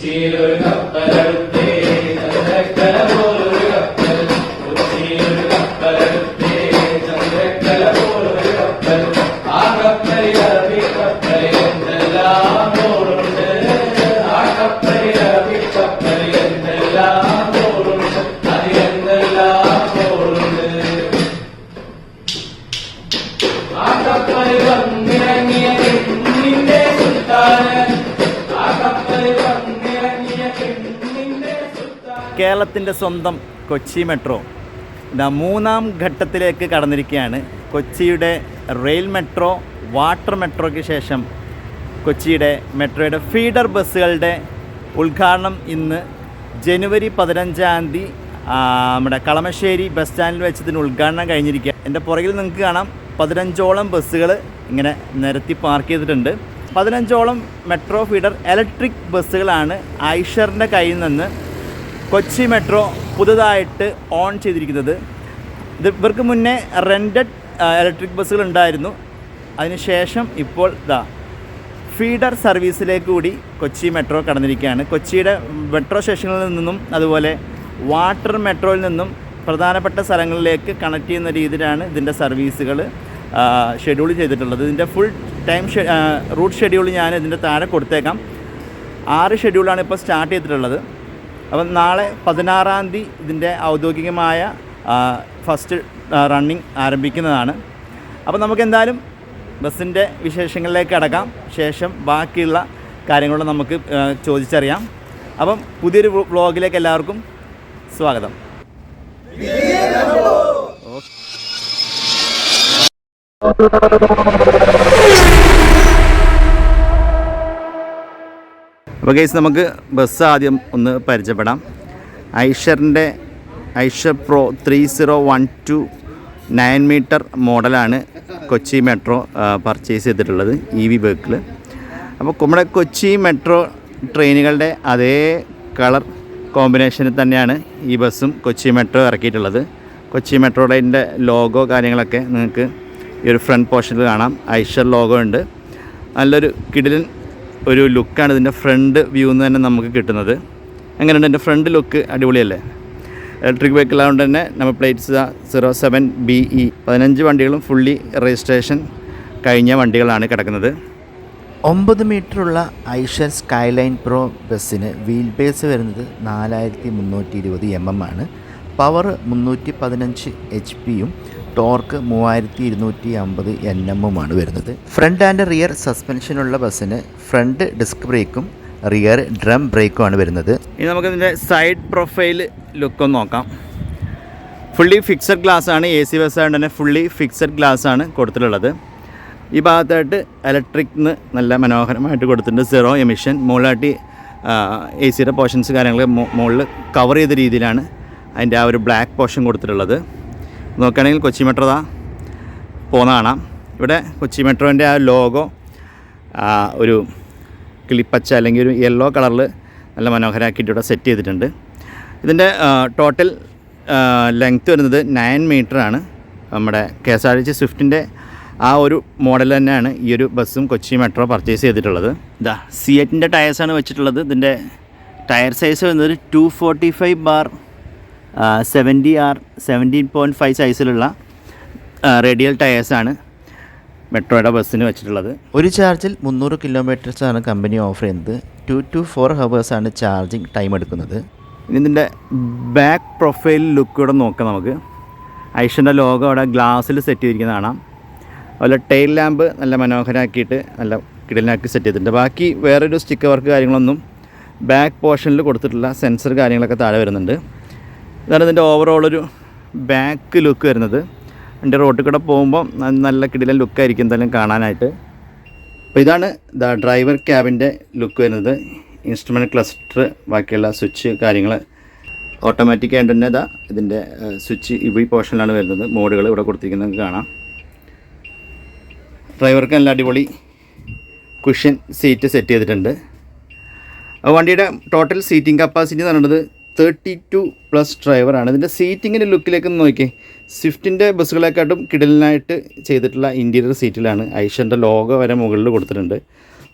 Cheers. കേരളത്തിന്റെ സ്വന്തം Kochi metro. മൂന്നാം ഘട്ടത്തിലേക്ക് കടന്നിരിക്കുകയാണ്. കൊച്ചിയുടെ റെയിൽ മെട്രോ വാട്ടർ മെട്രോയ്ക്ക് ശേഷം കൊച്ചിയുടെ മെട്രോയുടെ ഫീഡർ ബസ്സുകളുടെ ഉദ്ഘാടനം ഇന്ന് ജനുവരി പതിനഞ്ചാം തീയതി നമ്മുടെ കളമശ്ശേരി ബസ് സ്റ്റാൻഡിൽ വെച്ച് ഇതിന് ഉദ്ഘാടനം കഴിഞ്ഞിരിക്കുക എന്റെ പുറകിൽ നിങ്ങൾക്ക് കാണാം പതിനഞ്ചോളം ബസ്സുകൾ ഇങ്ങനെ നിരത്തി പാർക്ക് ചെയ്തിട്ടുണ്ട്. പതിനഞ്ചോളം മെട്രോ ഫീഡർ ഇലക്ട്രിക് ബസ്സുകളാണ് ഐഷറിന്റെ കയ്യിൽ നിന്ന് കൊച്ചി മെട്രോ പുതുതായിട്ട് ഓൺ ചെയ്തിരിക്കുന്നത്. ഇത് ഇവർക്ക് മുന്നേ റെന്റഡ് ഇലക്ട്രിക് ബസ്സുകൾ ഉണ്ടായിരുന്നു. അതിനുശേഷം ഇപ്പോൾ ഇതാ ഫീഡർ സർവീസിലേക്ക് കൂടി കൊച്ചി മെട്രോ കടന്നിരിക്കുകയാണ്. കൊച്ചിയുടെ മെട്രോ സ്റ്റേഷനിൽ നിന്നും അതുപോലെ വാട്ടർ മെട്രോയിൽ നിന്നും പ്രധാനപ്പെട്ട സ്ഥലങ്ങളിലേക്ക് കണക്ട് ചെയ്യുന്ന രീതിയിലാണ് ഇതിന്റെ സർവീസുകൾ ഷെഡ്യൂൾ ചെയ്തിട്ടുള്ളത്. ഇതിന്റെ ഫുൾ ടൈം റൂട്ട് ഷെഡ്യൂൾ ഞാൻ ഇതിന്റെ താഴെ കൊടുത്തേക്കാം. ആറ് ഷെഡ്യൂളാണ് ഇപ്പോൾ സ്റ്റാർട്ട് ചെയ്തിട്ടുള്ളത്. അപ്പം നാളെ പതിനാറാം തീയതി ഇതിന്റെ ഔദ്യോഗികമായ ഫസ്റ്റ് റണ്ണിങ് ആരംഭിക്കുന്നതാണ്. അപ്പം നമുക്ക് എന്തായാലും ബസ്സിന്റെ വിശേഷങ്ങളിലേക്ക് അടക്കാം ശേഷം ബാക്കിയുള്ള കാര്യങ്ങൾ നമുക്ക് ചോദിച്ചറിയാം. അപ്പം പുതിയൊരു വ്ലോഗിലേക്ക് എല്ലാവർക്കും സ്വാഗതം. അപ്പോൾ കേസ് നമുക്ക് ബസ് ആദ്യം ഒന്ന് പരിചയപ്പെടാം. ഐഷറിന്റെ Eicher pro three zero one two nine metre മോഡലാണ് കൊച്ചി മെട്രോ പർച്ചേസ് ചെയ്തിട്ടുള്ളത് ഇ വി വെഹിക്കിൾ അപ്പോൾ നമ്മുടെ കൊച്ചി മെട്രോ ട്രെയിനുകളുടെ അതേ കളർ കോമ്പിനേഷനിൽ തന്നെയാണ് ഈ ബസ്സും കൊച്ചി മെട്രോ ഇറക്കിയിട്ടുള്ളത്. കൊച്ചി മെട്രോയുടെ ലോഗോ കാര്യങ്ങളൊക്കെ നിങ്ങൾക്ക് ഈ ഒരു ഫ്രണ്ട് പോർഷനിൽ കാണാം. ഐഷർ ലോഗോ ഉണ്ട്. നല്ലൊരു കിടിലൻ ഒരു ലുക്കാണ് ഇതിന്റെ ഫ്രണ്ട് വ്യൂ എന്ന് തന്നെ നമുക്ക് കിട്ടുന്നത്. അങ്ങനെയുണ്ട് എന്റെ ഫ്രണ്ട് ലുക്ക് അടിപൊളിയല്ലേ? ഇലക്ട്രിക് വെഹിക്കിൾ ആയതുകൊണ്ട് തന്നെ നമ്മൾ plates zero seven B E പതിനഞ്ച് വണ്ടികളും ഫുള്ളി രജിസ്ട്രേഷൻ കഴിഞ്ഞ വണ്ടികളാണ് കിടക്കുന്നത്. ഒമ്പത് മീറ്ററുള്ള ഐഷർ സ്കൈലൈൻ പ്രോ ബസ്സിന് വീൽ ബേസ് വരുന്നത് നാലായിരത്തി മുന്നൂറ്റി ഇരുപത് എം എം ആണ്. പവർ മുന്നൂറ്റി പതിനഞ്ച് എച്ച് പിയും ടോർക്ക് മൂവായിരത്തി ഇരുന്നൂറ്റി അമ്പത് എൻ എമ്മുമാണ് വരുന്നത് ഫ്രണ്ട് ആൻഡ് റിയർ സസ്പെൻഷനുള്ള ബസ്സിന് ഫ്രണ്ട് ഡിസ്ക് ബ്രേക്കും റിയർ ഡ്രം ബ്രേക്കും ആണ് വരുന്നത്. ഇനി നമുക്കിതിന്റെ സൈഡ് പ്രൊഫൈൽ ലുക്ക് ഒന്ന് നോക്കാം. ഫുള്ളി ഫിക്സഡ് ഗ്ലാസ് ആണ് എ സി ബസ് ആയതുകൊണ്ട് തന്നെ ഫുള്ളി ഫിക്സഡ് ഗ്ലാസ് ആണ് കൊടുത്തിട്ടുള്ളത്. ഈ ഭാഗത്തായിട്ട് ഇലക്ട്രിക്ന്ന് നല്ല മനോഹരമായിട്ട് കൊടുത്തിട്ടുണ്ട്. സീറോ എമിഷൻ മുകളിലായിട്ട് എ സിയുടെ പോർഷൻസ് കാര്യങ്ങൾ മുകളിൽ കവർ ചെയ്ത രീതിയിലാണ് അതിന്റെ ആ ഒരു ബ്ലാക്ക് പോർഷൻ കൊടുത്തിട്ടുള്ളത്. നോക്കുകയാണെങ്കിൽ കൊച്ചി മെട്രോ ദാ പോകുന്ന കാണാം. ഇവിടെ കൊച്ചി മെട്രോന്റെ ആ ലോഗോ ഒരു കിളിപ്പച്ച അല്ലെങ്കിൽ ഒരു യെല്ലോ കളറിൽ നല്ല മനോഹരമാക്കിയിട്ട് ഇവിടെ സെറ്റ് ചെയ്തിട്ടുണ്ട്. ഇതിന്റെ ടോട്ടൽ ലെങ്ത്ത് വരുന്നത് നയൻ ആണ്. നമ്മുടെ K S R T C സ്വിഫ്റ്റിന്റെ ആ ഒരു മോഡൽ തന്നെയാണ് ഈ ഒരു ബസ്സും കൊച്ചി മെട്രോ പർച്ചേസ് ചെയ്തിട്ടുള്ളത്. ഇതാ സി എറ്റിന്റെ ടയേഴ്സാണ് വെച്ചിട്ടുള്ളത്. ഇതിന്റെ ടയർ സൈസ് വരുന്നത് two forty five bar seventy R seventeen point five സൈസിലുള്ള റേഡിയൽ ടയേഴ്സാണ് മെട്രോയുടെ ബസ്സിന് വെച്ചിട്ടുള്ളത്. ഒരു ചാർജിൽ മുന്നൂറ് കിലോമീറ്റേഴ്സാണ് കമ്പനി ഓഫർ ചെയ്യുന്നത്. ടു ടു ഫോർ ഹവേഴ്സാണ് ചാർജിങ് ടൈം എടുക്കുന്നത്. ഇനി ഇതിന്റെ ബാക്ക് പ്രൊഫൈൽ ലുക്ക് ഇവിടെ നോക്കാം നമുക്ക്. ഐഷന്റെ ലോഗോ അവിടെ ഗ്ലാസ്സിൽ സെറ്റ് ചെയ്തിരിക്കുന്ന കാണാം. അതുപോലെ ടെയിൽ ലാമ്പ് നല്ല മനോഹരമാക്കിയിട്ട് നല്ല കിടലിനാക്കി സെറ്റ് ചെയ്തിട്ടുണ്ട്. ബാക്കി വേറൊരു സ്റ്റിക്കർ വർക്ക് കാര്യങ്ങളൊന്നും ബാക്ക് പോർഷനിൽ കൊടുത്തിട്ടുള്ള സെൻസർ കാര്യങ്ങളൊക്കെ താഴെ വരുന്നുണ്ട്. ഇതാണ് ഇതിന്റെ ഒരു ബാക്ക് ലുക്ക് വരുന്നത്. എന്റെ റോട്ടിൽ കൂടെ പോകുമ്പോൾ നല്ല കിടിലൻ ലുക്കായിരിക്കും എന്തായാലും കാണാനായിട്ട്. അപ്പോൾ ഇതാണ് ഡ്രൈവർ ക്യാബിന്റെ ലുക്ക് വരുന്നത്. ഇൻസ്ട്രുമെന്റ് ക്ലസ്റ്റർ ബാക്കിയുള്ള സ്വിച്ച് കാര്യങ്ങൾ ഓട്ടോമാറ്റിക് ആയിട്ട് തന്നെ ഇതാ ഇതിന്റെ സ്വിച്ച് ഈ പോർഷനിലാണ് വരുന്നത്. മോഡുകൾ ഇവിടെ കൊടുത്തിരിക്കുന്നത് കാണാം. ഡ്രൈവർക്ക് നല്ല അടിപൊളി കുഷ്യൻ സീറ്റ് സെറ്റ് ചെയ്തിട്ടുണ്ട്. വണ്ടിയുടെ ടോട്ടൽ സീറ്റിംഗ് കപ്പാസിറ്റി എന്ന് പറയുന്നത് തേർട്ടി ടു പ്ലസ് ഡ്രൈവറാണ് ഇതിന്റെ സീറ്റിങ്ങിന്റെ ലുക്കിലേക്ക് നോക്കി സ്വിഫ്റ്റിന്റെ ബസ്സുകളെക്കാട്ടും കിടലിനായിട്ട് ചെയ്തിട്ടുള്ള ഇന്റീരിയർ സീറ്റിലാണ് ഐഷന്റെ ലോഗോ വരെ മുകളിൽ കൊടുത്തിട്ടുണ്ട്.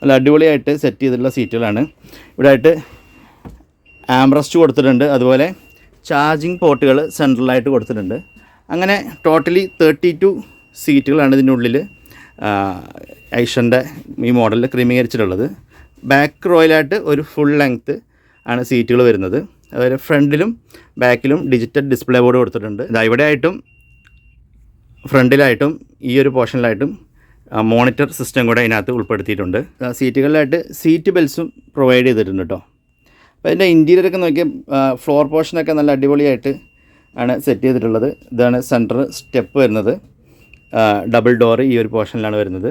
നല്ല അടിപൊളിയായിട്ട് സെറ്റ് ചെയ്തിട്ടുള്ള സീറ്റുകളാണ് ഇവിടെ ആയിട്ട് ആംബ്രസ്റ്റ് കൊടുത്തിട്ടുണ്ട്. അതുപോലെ ചാർജിങ് പോർട്ടുകൾ സെൻട്രലായിട്ട് കൊടുത്തിട്ടുണ്ട്. അങ്ങനെ ടോട്ടലി തേർട്ടി ടു സീറ്റുകളാണ് ഇതിനുള്ളിൽ ഐഷന്റെ ഈ മോഡലിൽ ക്രമീകരിച്ചിട്ടുള്ളത്. ബാക്ക് റോയിലായിട്ട് ഒരു ഫുൾ ലെങ്ത്ത് ആണ് സീറ്റുകൾ വരുന്നത്. അതുപോലെ ഫ്രണ്ടിലും ബാക്കിലും ഡിജിറ്റൽ ഡിസ്പ്ലേ ബോർഡ് കൊടുത്തിട്ടുണ്ട്. ഇതാ ഇവിടെ ആയിട്ടും ഫ്രണ്ടിലായിട്ടും ഈ ഒരു പോർഷനിലായിട്ടും മോണിറ്റർ സിസ്റ്റം കൂടെ അതിനകത്ത് ഉൾപ്പെടുത്തിയിട്ടുണ്ട്. സീറ്റുകളിലായിട്ട് സീറ്റ് ബെൽസും പ്രൊവൈഡ് ചെയ്തിട്ടുണ്ട് കേട്ടോ അപ്പോൾ അതിന്റെ ഇന്റീരിയറൊക്കെ നോക്കിയാൽ ഫ്ലോർ പോർഷനൊക്കെ നല്ല അടിപൊളിയായിട്ട് ആണ് സെറ്റ് ചെയ്തിട്ടുള്ളത്. ഇതാണ് സെന്റർ സ്റ്റെപ്പ് വരുന്നത്. ഡബിൾ ഡോർ ഈ ഒരു പോർഷനിലാണ് വരുന്നത്.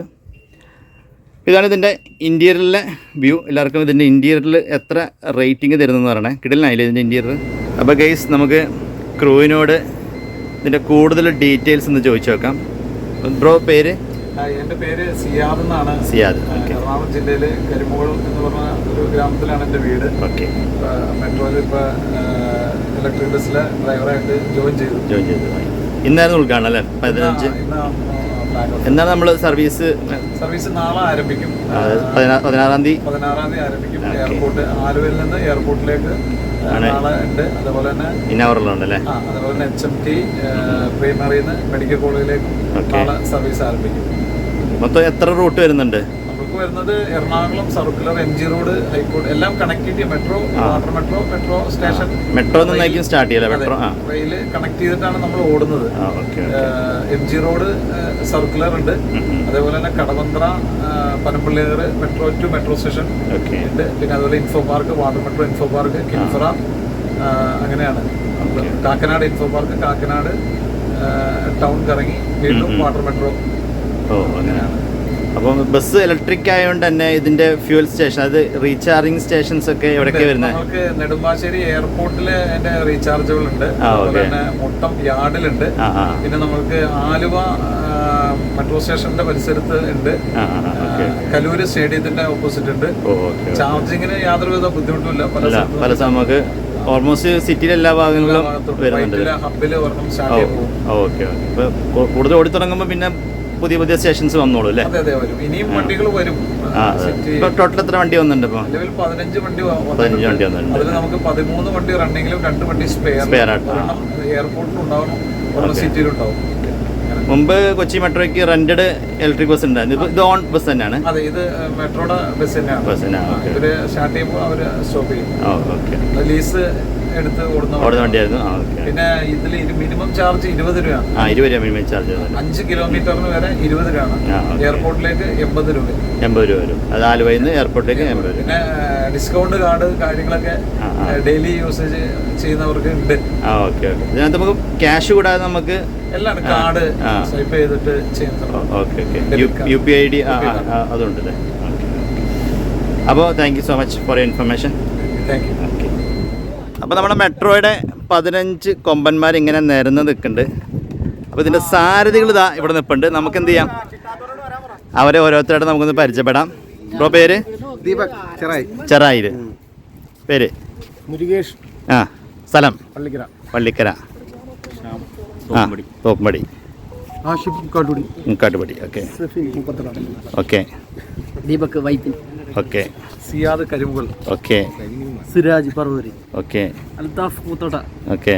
ഇതാണ് ഇതിന്റെ ഇന്റീരിയറിലെ വ്യൂ. എല്ലാവർക്കും ഇതിന്റെ ഇന്റീരിയറിൽ എത്ര റേറ്റിംഗ് തരുന്നതെന്ന് പറയണേ. കിടലിനായില്ലേ ഇതിന്റെ ഇന്റീരിയർ? അപ്പോൾ ഗെയ്സ് നമുക്ക് ക്രൂവിനോട് ഇതിന്റെ കൂടുതൽ ഡീറ്റെയിൽസ് ഒന്ന് ചോദിച്ചു നോക്കാം. ബ്രോ പേര്? എന്റെ പേര് സിയാദ് എന്നാണ്. സിയാദ് എറണാകുളം ജില്ലയിലെ കരിമോൾ എന്ന് പറഞ്ഞ ഒരു ഗ്രാമത്തിലാണ് എന്റെ വീട്. ഓക്കെ. മെട്രോയിൽ ഇപ്പോൾ ഇലക്ട്രിക് ബസ്സിലെ ഡ്രൈവറായിട്ട് ജോയിൻ ചെയ്തു. ജോയിൻ ചെയ്തു. ഇന്നായിരുന്നു ഉൾക്കാണല്ലേ പതിനഞ്ച്. എന്നാണ് നമ്മൾ സർവീസ് സർവീസ് നാളെ ആരംഭിക്കും. പതിനാറാം തീയതി. പതിനാറാം തീയതി ആരംഭിക്കും. എയർപോർട്ട് ആലുവയിൽ നിന്ന് എയർപോർട്ടിലേക്ക് നാളെ ഉണ്ട്. അതുപോലെ തന്നെ ഇന്നവറിലുണ്ടല്ലേ അതുപോലെ തന്നെ എച്ച് എം ടി പ്രൈമറിയിൽ നിന്ന് മെഡിക്കൽ കോളേജിലേക്കും നാളെ സർവീസ് ആരംഭിക്കും. മൊത്തം എത്ര റൂട്ട് വരുന്നുണ്ട്? നമുക്ക് വരുന്നത് Ernakulam circular M G road high court എല്ലാം connectivity metro water metro metro station metro start ചെയ്യാം മെട്രോ ആ. റെയിൽ കണക്ട് ചെയ്തിട്ടാണ് നമ്മൾ ഓടുന്നത്. എം ജി റോഡ് സർക്കുലർ ഉണ്ട്. അതേപോലെ തന്നെ കടവന്ത്ര പനമ്പള്ളിയർ മെട്രോ ടു മെട്രോ സ്റ്റേഷൻ ഉണ്ട്. പിന്നെ അതുപോലെ info park water metro info park Kinfra അങ്ങനെയാണ്. Kakkanad info park Kakkanad town കറങ്ങി വീണ്ടും വാട്ടർ മെട്രോ അങ്ങനെയാണ്. അപ്പം ബസ് ഇലക്ട്രിക് ആയതുകൊണ്ട് തന്നെ ഇതിന്റെ ഫ്യൂൽ സ്റ്റേഷൻ അത് റീചാർജിങ് സ്റ്റേഷൻസ് ഒക്കെ എവിടെയൊക്കെ വരുന്നത് നമുക്ക് നെടുമ്പാശ്ശേരി എയർപോർട്ടിൽ അതിന്റെ റീചാർജബിൾ ഉണ്ട് അതുപോലെ. തന്നെ മുട്ടം യാർഡിലുണ്ട്. പിന്നെ നമുക്ക് ആലുവ മെട്രോ സ്റ്റേഷന്റെ പരിസരത്ത് ഉണ്ട്. കലൂര് സ്റ്റേഡിയത്തിന്റെ ഓപ്പോസിറ്റ് ഉണ്ട്. ചാർജിങ്ങിന് യാതൊരുവിധ ബുദ്ധിമുട്ടുമില്ല. പല അല്ല പല സമയത്ത് നമുക്ക് ഓൾമോസ്റ്റ് സിറ്റിയിലെ എല്ലാ ഭാഗങ്ങളിലും വരുന്നുണ്ട്. ഹബിൽ ഓക്കെ ഓക്കെ. കൂടുതൽ ഓടി തുടങ്ങുമ്പോൾ പിന്നെ പുതിയ പുതിയ സ്റ്റേഷൻസ് വന്നോളൂ അല്ലേ? ഇനിയും വണ്ടികൾ വരും. ടോട്ടൽ എത്ര വണ്ടി വന്നിട്ടുണ്ട് ഇപ്പോൾ പതിനഞ്ച് വണ്ടി പതിനഞ്ച് വണ്ടി വന്നിട്ടുണ്ട്. അതിൽ നമുക്ക് പതിമൂന്ന് വണ്ടി റണ്ണിങ്ങിലും രണ്ട് വണ്ടി സ്പെയർ എയർപോർട്ടിൽ ഉണ്ടാവണം. ഉണ്ടാവും. മുമ്പ് കൊച്ചി മെട്രോയ്ക്ക് റെന്റഡ് ഇലക്ട്രിക് ബസ് ഉണ്ടായിരുന്നു ഇത് ഓൺ ബസ് തന്നെയാണ്? അതെ ഇത് മെട്രോയുടെ ബസ് തന്നെയാണ്. ബസ് തന്നെയാണ്. ആ, ഓക്കെ. ഇവർ സ്റ്റാർട്ട് ചെയ്യുമ്പോൾ അവർ സ്റ്റോപ്പ് ചെയ്യും. ഓക്കെ. ലീസ് എടുത്ത് ഓടുന്ന വണ്ടിയായിരുന്നു. പിന്നെ ഇതിൽ മിനിമം ചാർജ് ഇരുപത് രൂപയാണ്. ആ ഇരുപത് രൂപ മിനിമം ചാർജ് അഞ്ച് കിലോമീറ്ററിന് വരെ ഇരുപത് രൂപയാണ്. എയർപോർട്ടിലേക്ക് എൺപത് രൂപ. എൺപത് രൂപ വരും. അത് ആലുവയിൽ നിന്ന് എയർപോർട്ടിലേക്ക് എൺപത് രൂപ. പിന്നെ ഡിസ്കൗണ്ട് കാർഡ് കാര്യങ്ങളൊക്കെ. ഡെയിലി യൂസേജ് ചെയ്യുന്നവർക്ക് ഉണ്ട്. ആ ഓക്കെ ഓക്കെ. ഇതിനകത്ത് നമുക്ക് ക്യാഷ് കൂടാതെ നമുക്ക് എല്ലാം കാർഡ്. സ്വൈപ്പ് ചെയ്തിട്ട് ചെയ്യുന്നുണ്ട് okay okay. U P I D. അതുണ്ടല്ലേ അപ്പോൾ thank you so much for information thank you okay. അപ്പോൾ നമ്മുടെ മെട്രോയുടെ പതിനഞ്ച് കൊമ്പന്മാർ ഇങ്ങനെ നിരന്ന് നിൽക്കുന്നുണ്ട്. അപ്പോൾ ഇതിന്റെ സാരഥികൾ ഇതാ ഇവിടെ നിൽപ്പുണ്ട്. നമുക്ക് എന്ത് ചെയ്യാം? അവരെ ഓരോരുത്തരായിട്ട് നമുക്കൊന്ന് പരിചയപ്പെടാം. ബ്രോ പേര്? ദീപക് ചെറായി. ചെറായി പേര്? മുരുകേഷ്. ആ സ്ഥലം? Pallikkara. Pallikkara. Ashif Kattupadi. Kattupadi. Okay. Okay. Deepak Vypin okay. Siyad Karimugal. Okay. Siraj പറവൂരി okay. Althaf Muthotta. Okay.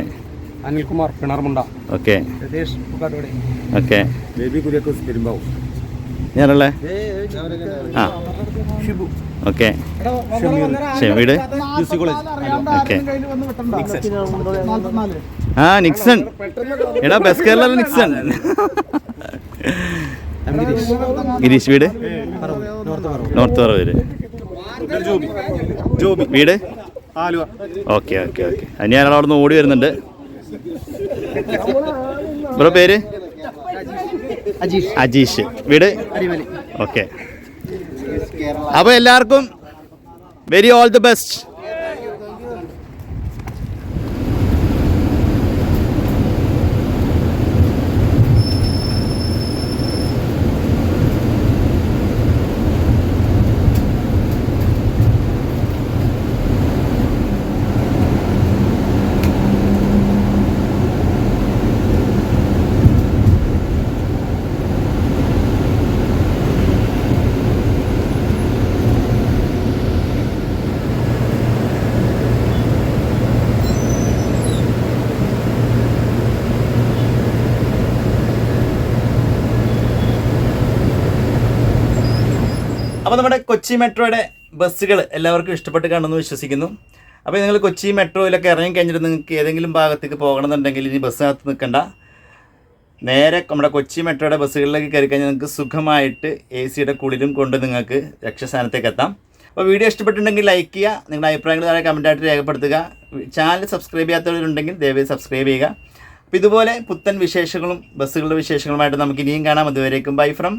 Anilkumar Pinarmunda. Okay. Rathesh പുക്കാട്ടോടെ okay. Baby Kuriakose പെരുമ്പാവും ഞാനല്ലേ? ആ. ഷിബു. ഓക്കെ. വീട്? ഓക്കെ. ആ നിക്സൺ. എടാ ബസ് കേരള നിക്സൺ. ഗിരീഷ് വീട്? നോർത്ത് പറവൂര് വീട്? ആലുവ. Okay okay okay. അതിന് ഞാൻ അവിടെ നിന്ന് ഓടി വരുന്നുണ്ട്. ബ്രോ പേര്? അജീഷ്. വീട്? ഓക്കെ. അപ്പോൾ എല്ലാവർക്കും വെരി ഓൾ ദി ബെസ്റ്റ്. അപ്പോൾ നമ്മുടെ കൊച്ചി മെട്രോയുടെ ബസ്സുകൾ എല്ലാവർക്കും ഇഷ്ടപ്പെട്ട് കാണുമെന്ന് വിശ്വസിക്കുന്നു. അപ്പോൾ നിങ്ങൾ കൊച്ചി മെട്രോയിലൊക്കെ ഇറങ്ങി കഴിഞ്ഞിട്ട് നിങ്ങൾക്ക് ഏതെങ്കിലും ഭാഗത്തേക്ക് പോകണമെന്നുണ്ടെങ്കിൽ ഇനി ബസ്സിനകത്ത് നിൽക്കണ്ട. നേരെ നമ്മുടെ കൊച്ചി മെട്രോയുടെ ബസ്സുകളിലേക്ക് കയറി കഴിഞ്ഞാൽ നിങ്ങൾക്ക് സുഖമായിട്ട് എ സിയുടെ കുളിലും കൊണ്ട് നിങ്ങൾക്ക് ലക്ഷ്യസ്ഥാനത്തേക്ക് എത്താം. അപ്പോൾ വീഡിയോ ഇഷ്ടപ്പെട്ടിട്ടുണ്ടെങ്കിൽ ലൈക്ക് ചെയ്യുക നിങ്ങളുടെ അഭിപ്രായങ്ങൾ താഴെ കമന്റായിട്ട് രേഖപ്പെടുത്തുക. ചാനൽ സബ്സ്ക്രൈബ് ചെയ്യാത്തവരുണ്ടെങ്കിൽ ദയവായി സബ്സ്ക്രൈബ് ചെയ്യുക. അപ്പോൾ ഇതുപോലെ പുത്തൻ വിശേഷങ്ങളും ബസ്സുകളുടെ വിശേഷങ്ങളുമായിട്ട് നമുക്ക് ഇനിയും കാണാം. അതുവരേക്കും ബൈ ഫ്രം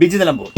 ബിജി നിലമ്പൂർ.